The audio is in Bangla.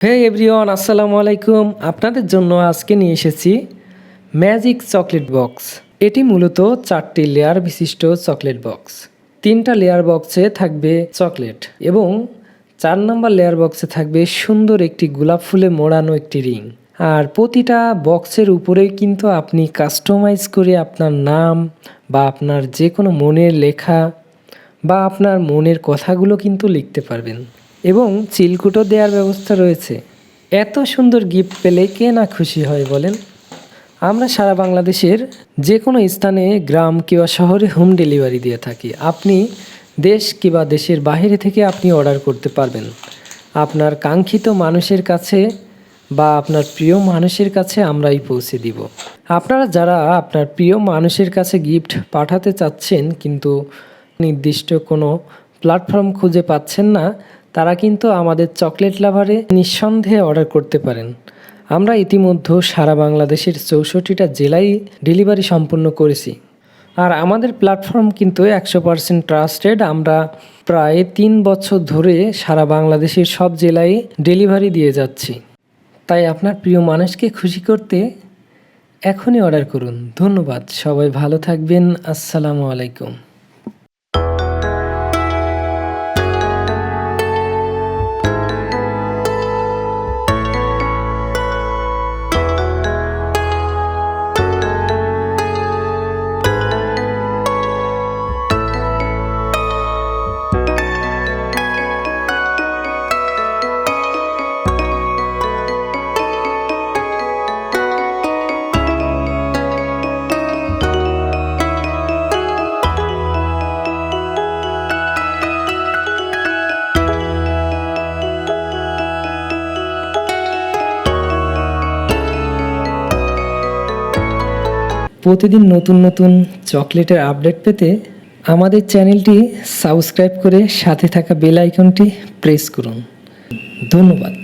হে এভরিওয়ান, আসসালামু আলাইকুম। আপনাদের জন্য আজকে নিয়ে এসেছি ম্যাজিক চকলেট বক্স। এটি মূলত চারটি লেয়ার বিশিষ্ট চকলেট বক্স। তিনটা লেয়ার বক্সে থাকবে চকলেট এবং চার নম্বর লেয়ার বক্সে থাকবে সুন্দর একটি গোলাপ ফুলে মোড়ানো একটি রিং। আর প্রতিটা বক্সের উপরেই কিন্তু আপনি কাস্টমাইজ করে আপনার নাম বা আপনার যে কোনো মনের লেখা বা আপনার মনের কথাগুলো কিন্তু লিখতে পারবেন। এবং চিলকুটো দেওয়ার ব্যবস্থা রয়েছে। এত সুন্দর গিফট পেলে কে না খুশি হয় বলেন? আমরা সারা বাংলাদেশের যে কোনো স্থানে, গ্রাম কিংবা শহরে হোম ডেলিভারি দিয়ে থাকি। আপনি দেশ কিংবা দেশের বাইরে থেকে আপনি অর্ডার করতে পারবেন। আপনার কাঙ্ক্ষিত মানুষের কাছে বা আপনার প্রিয় মানুষের কাছে আমরাই পৌঁছে দিব। আপনারা যারা আপনার প্রিয় মানুষের কাছে গিফট পাঠাতে চাচ্ছেন, কিন্তু নির্দিষ্ট কোনো প্ল্যাটফর্ম খুঁজে পাচ্ছেন না তারা কিন্তু আমাদের চকলেট লাভারে নিঃসন্দেহে অর্ডার করতে পারেন। আমরা ইতিমধ্যে সারা বাংলাদেশের চৌষট্টিটা জেলায় ডেলিভারি সম্পূর্ণ করেছি। আর আমাদের প্ল্যাটফর্ম কিন্তু একশো পার্সেন্ট ট্রাস্টেড। আমরা প্রায় তিন বছর ধরে সারা বাংলাদেশের সব জেলায় ডেলিভারি দিয়ে যাচ্ছি। তাই আপনার প্রিয় মানুষকে খুশি করতে এখনই অর্ডার করুন। ধন্যবাদ। সবাই ভালো থাকবেন। আসসালামু আলাইকুম। প্রতিদিন নতুন নতুন চকলেটের আপডেট পেতে আমাদের চ্যানেলটি সাবস্ক্রাইব করে সাথে থাকা বেল আইকনটি প্রেস করুন। ধন্যবাদ।